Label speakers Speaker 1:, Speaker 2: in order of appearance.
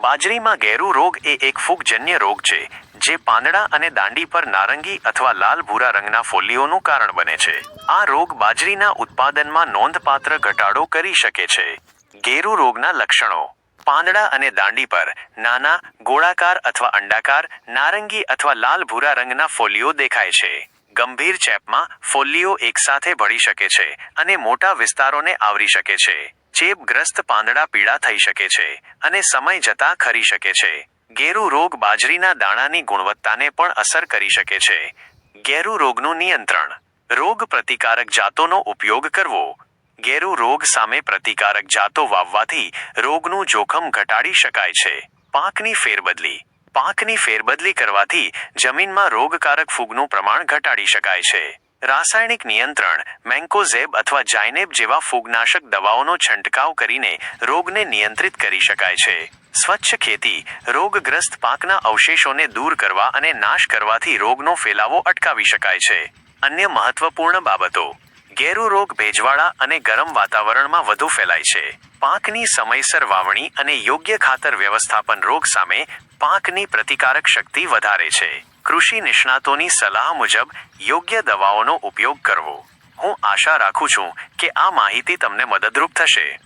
Speaker 1: બાજરીમાં ગેરુ રોગ એ એક ફૂગજન્ય રોગ છે, જે પાંદડા અને દાંડી પર નારંગી અથવા લાલ ભૂરા રંગના ફોલ્લીઓનું કારણ બને છે. આ રોગ બાજરીના ઉત્પાદનમાં નોંધપાત્ર ઘટાડો કરી શકે છે. ગેરુ રોગના લક્ષણો. પાંદડા અને દાંડી પર નાના, ગોળાકાર અથવા અંડાકાર, નારંગી અથવા લાલ ભૂરા રંગના ફોલ્લીઓ દેખાય છે. ગંભીર ચેપમાં ફોલ્લીઓ એકસાથે ભળી શકે છે અને મોટા વિસ્તારોને આવરી શકે છે. ચેપગ્રસ્ત પાંદડા પીળા થઈ શકે છે અને સમય જતાં ખરી શકે છે. ગેરુ રોગ બાજરીના દાણાની ગુણવત્તાને પણ અસર કરી શકે છે. ગેરુ રોગનું નિયંત્રણ. રોગ પ્રતિકારક જાતોનો ઉપયોગ કરવો. ગેરુ રોગ સામે પ્રતિકારક જાતો વાવવાથી રોગનું જોખમ ઘટાડી શકાય છે. પાકની ફેરબદલી. પાકની ફેરબદલી કરવાથી જમીનમાં રોગકારક ફૂગનું પ્રમાણ ઘટાડી શકાય છે. રાસાયણિક નિયંત્રણ, મેન્કોઝેબ અથવા જાયનેબ જેવા ફૂગનાશક દવાઓનો છંટકાવ કરીને રોગને નિયંત્રિત કરી શકાય છે. સ્વચ્છ ખેતી, રોગગ્રસ્ત પાકના અવશેષોને દૂર કરવા અને નાશ કરવાથી રોગનો ફેલાવો અટકાવી શકાય છે. અન્ય મહત્વપૂર્ણ બાબતો. ગેરુ રોગ ભેજવાળા અને ગરમ વાતાવરણમાં વધુ ફેલાય છે. પાકની સમયસર વાવણી અને યોગ્ય ખાતર વ્યવસ્થાપન રોગ સામે પાકની પ્રતિકારક શક્તિ વધારે છે. કૃષિ નિષ્ણાતોની સલાહ મુજબ યોગ્ય દવાઓનો ઉપયોગ કરવો. હું આશા રાખું છું કે આ માહિતી તમને મદદરૂપ થશે.